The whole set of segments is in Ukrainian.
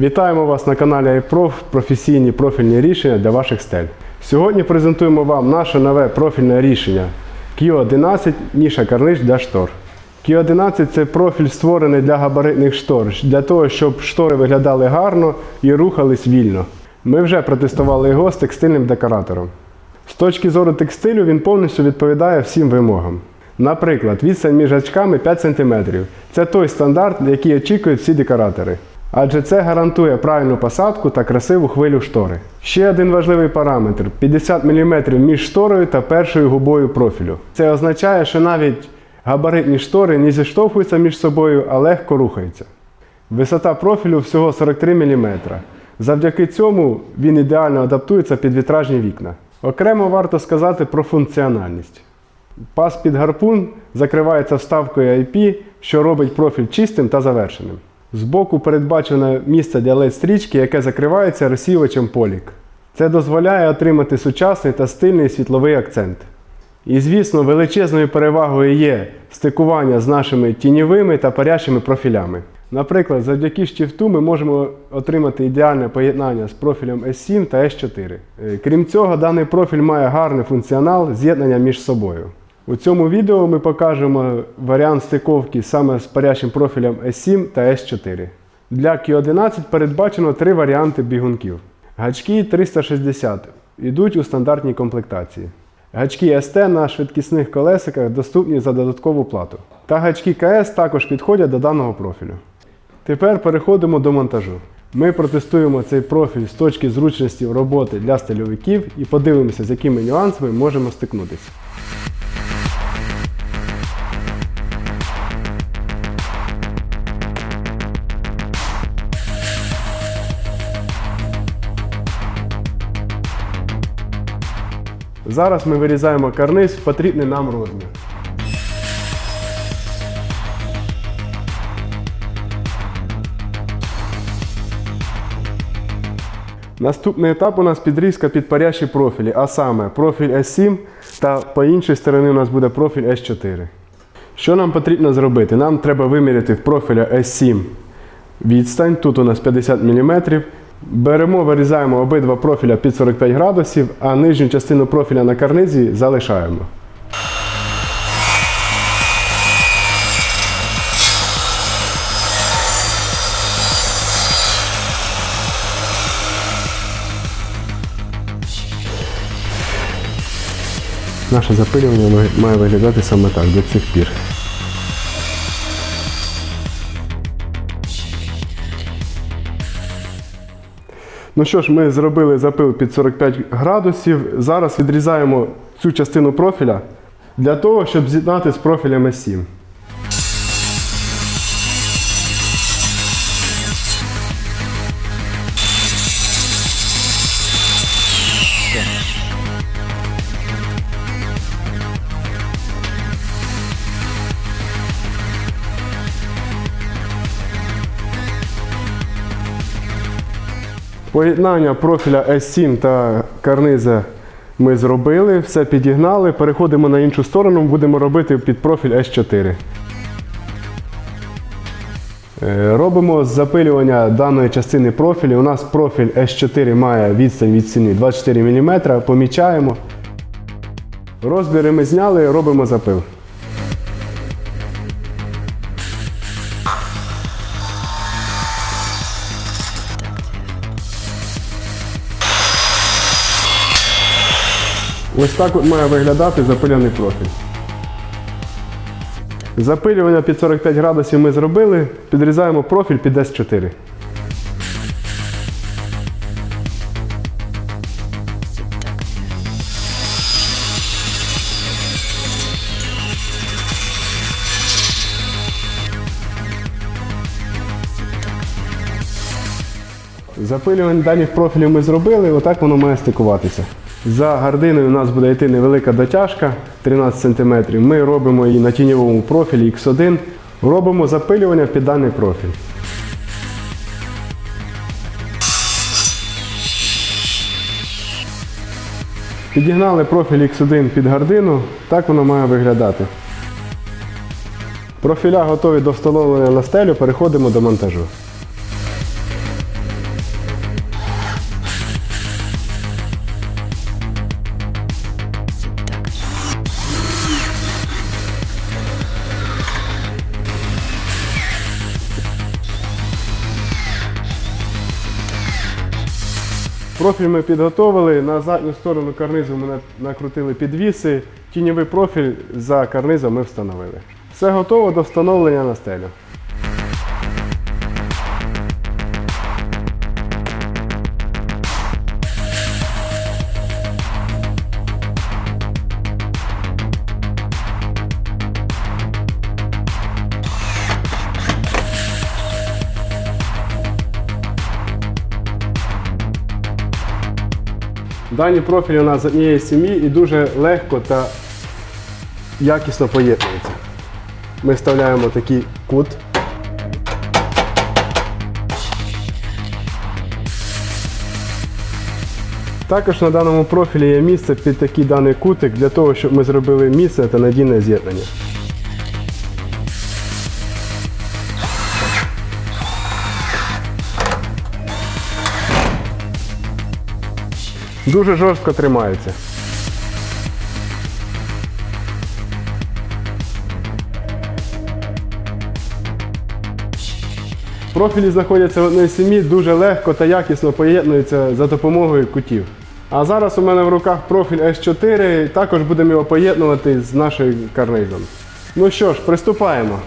Вітаємо вас на каналі iProf професійні профільні рішення для ваших стель. Сьогодні презентуємо вам наше нове профільне рішення Q11 ніша карниж для штор. Q11 це профіль створений для габаритних штор, для того, щоб штори виглядали гарно і рухались вільно. Ми вже протестували його з текстильним декоратором. З точки зору текстилю він повністю відповідає всім вимогам. Наприклад, відстань між гачками 5 см. Це той стандарт, який очікують всі декоратори. Адже це гарантує правильну посадку та красиву хвилю штори. Ще один важливий параметр 50 мм між шторою та першою губою профілю. Це означає, що навіть габаритні штори не зіштовхуються між собою, а легко рухаються. Висота профілю всього 43 мм. Завдяки цьому він ідеально адаптується під вітражні вікна. Окремо варто сказати про функціональність. Пас під гарпун закривається вставкою IP, що робить профіль чистим та завершеним. Збоку передбачено місце для LED-стрічки, яке закривається розсіювачем полік. Це дозволяє отримати сучасний та стильний світловий акцент. І, звісно, величезною перевагою є стикування з нашими тіньовими та парящими профілями. Наприклад, завдяки штифту ми можемо отримати ідеальне поєднання з профілем S7 та S4. Е, Крім цього, даний профіль має гарний функціонал з'єднання між собою. У цьому відео ми покажемо варіант стиковки саме з парящим профілем S7 та S4. Для Q11 передбачено три варіанти бігунків. Гачки 360 йдуть у стандартній комплектації. Гачки ST на швидкісних колесиках доступні за додаткову плату. Та гачки КС також підходять до даного профілю. Тепер переходимо до монтажу. Ми протестуємо цей профіль з точки зручності роботи для стильовиків і подивимося, з якими нюансами можемо стикнутися. Зараз ми вирізаємо карниз в потрібний нам розмір. Наступний етап у нас підрізка під парящі профілі, а саме профіль S7 та по іншій стороні у нас буде профіль S4. Що нам потрібно зробити? Нам треба виміряти в профіля S7 відстань, тут у нас 50 мм. Беремо, вирізаємо обидва профіля під 45 градусів, а нижню частину профіля на карнизі залишаємо. Наше запилювання має виглядати саме так до цих пір. Ну що ж, ми зробили запил під 45 градусів. Зараз відрізаємо цю частину профіля для того, щоб з'єднати з профілями S7. Поєднання профіля S7 та карниза ми зробили, все підігнали. Переходимо на іншу сторону, будемо робити під профіль S4. Е, Робимо запилювання даної частини профілю. У нас профіль S4 має відстань від стіни 24 мм. Помічаємо. Розміри ми зняли, робимо запил. Ось так от має виглядати запиляний профіль. Запилювання під 45 градусів ми зробили, підрізаємо профіль під S4. Запилювання даних профілів ми зробили, отак воно має стикуватися. За гардиною у нас буде йти невелика дотяжка 13 см. Ми робимо її на тіньовому профілі X1. Робимо запилювання під даний профіль. Підігнали профіль X1 під гардину, так воно має виглядати. Профіля готові до встановлення на стелю, переходимо до монтажу. Профіль ми підготовили. На задню сторону карнизу ми накрутили підвіси. Тіньовий профіль за карнизом ми встановили. Все готово до встановлення на стелю. Дані профілі у нас з однієї сім'ї і дуже легко та якісно поєднуються. Ми вставляємо такий кут. Також на даному профілі є місце під такий даний кутик для того, щоб ми зробили місце та надійне з'єднання. Дуже жорстко тримається. Профілі знаходяться в одній сім'ї, дуже легко та якісно поєднуються за допомогою кутів. А зараз у мене в руках профіль S4, також будемо його поєднувати з нашим карнизом. Ну що ж, приступаємо.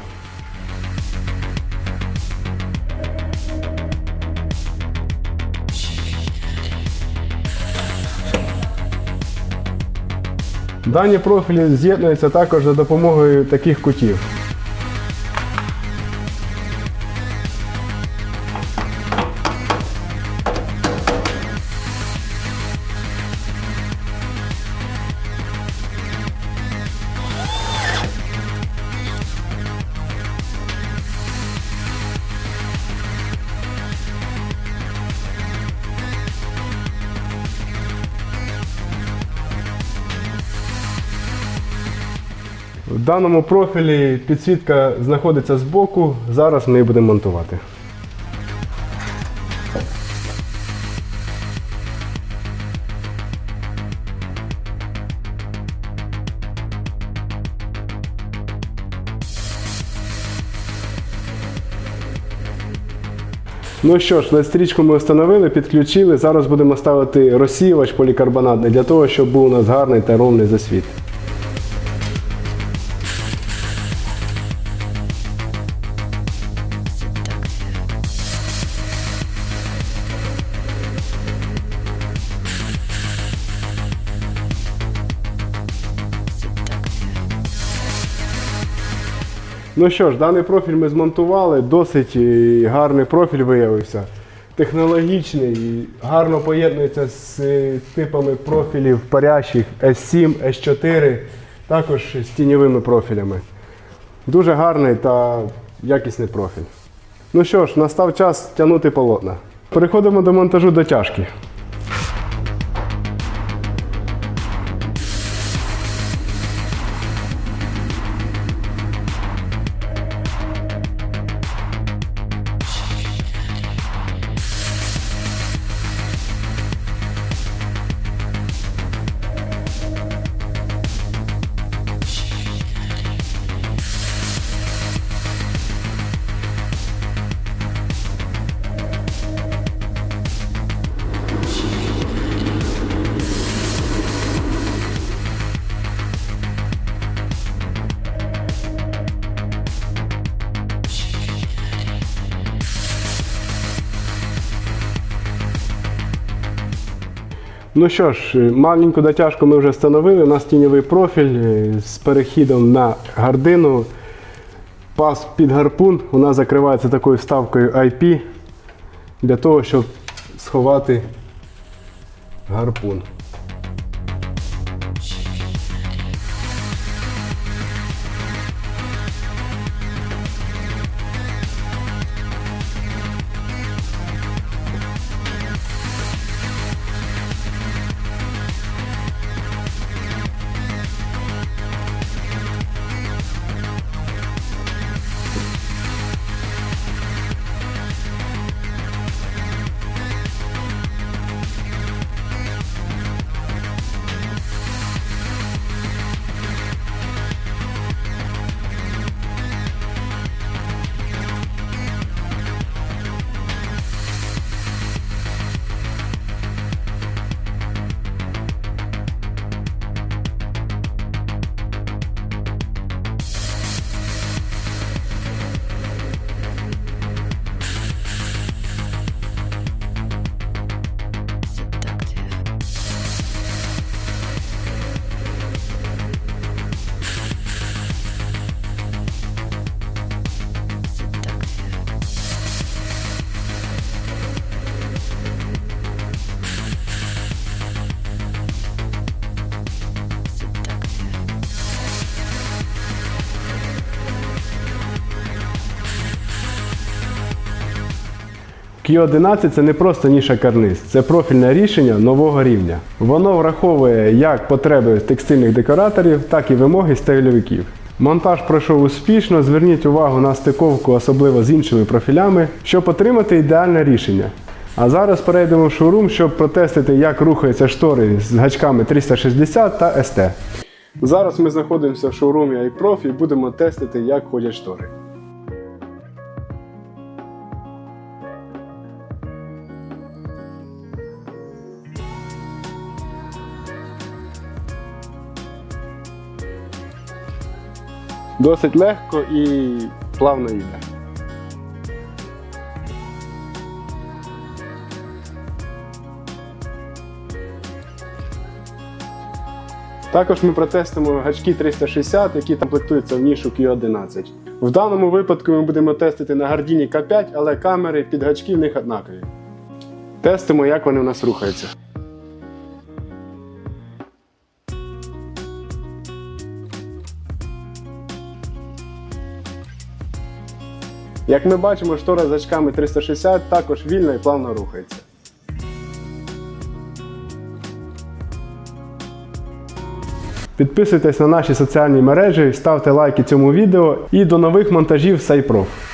Дані профілі з'єднуються також за допомогою таких кутів. Даному профілі підсвітка знаходиться збоку. Зараз ми її будемо монтувати. Ну що ж, стрічку ми встановили, підключили. Зараз будемо ставити розсіювач полікарбонатний для того, щоб був у нас гарний та ровний засвіт. Ну що ж, даний профіль ми змонтували, досить гарний профіль виявився. Технологічний, гарно поєднується з е, типами профілів парящих S7, S4, також з тіньовими профілями. Дуже гарний та якісний профіль. Ну що ж, настав час тягнути полотна. Переходимо до монтажу дотяжки. Ну що ж, е, маленьку дотяжку ми вже встановили. У нас тіньовий профіль е, з перехідом на гардину. Пас під гарпун у нас закривається такою вставкою IP для того, щоб сховати гарпун. Q 11 це не просто ніша карниз, це профільне рішення нового рівня. Воно враховує як потреби текстильних декораторів, так і вимоги стелювиків. Монтаж пройшов успішно. Зверніть увагу на стиковку, особливо з іншими профілями, щоб отримати ідеальне рішення. А зараз перейдемо в шоурум, щоб протестити, як рухаються штори з гачками 360 та ST. Зараз ми знаходимося в шоурумі iProf і будемо тестити, як ходять штори. Досить легко і плавно йде. Також ми протестимо гачки 360, які комплектуються в нішу Q11. В даному випадку ми будемо тестити на Gardini K5, але камери під гачки в них однакові. Тестимо, як вони у нас рухаються. Як ми бачимо, штора з очками 360 також вільно і плавно рухається. Підписуйтесь на наші соціальні мережі, ставте лайки цьому відео і до нових монтажів Сайпроф.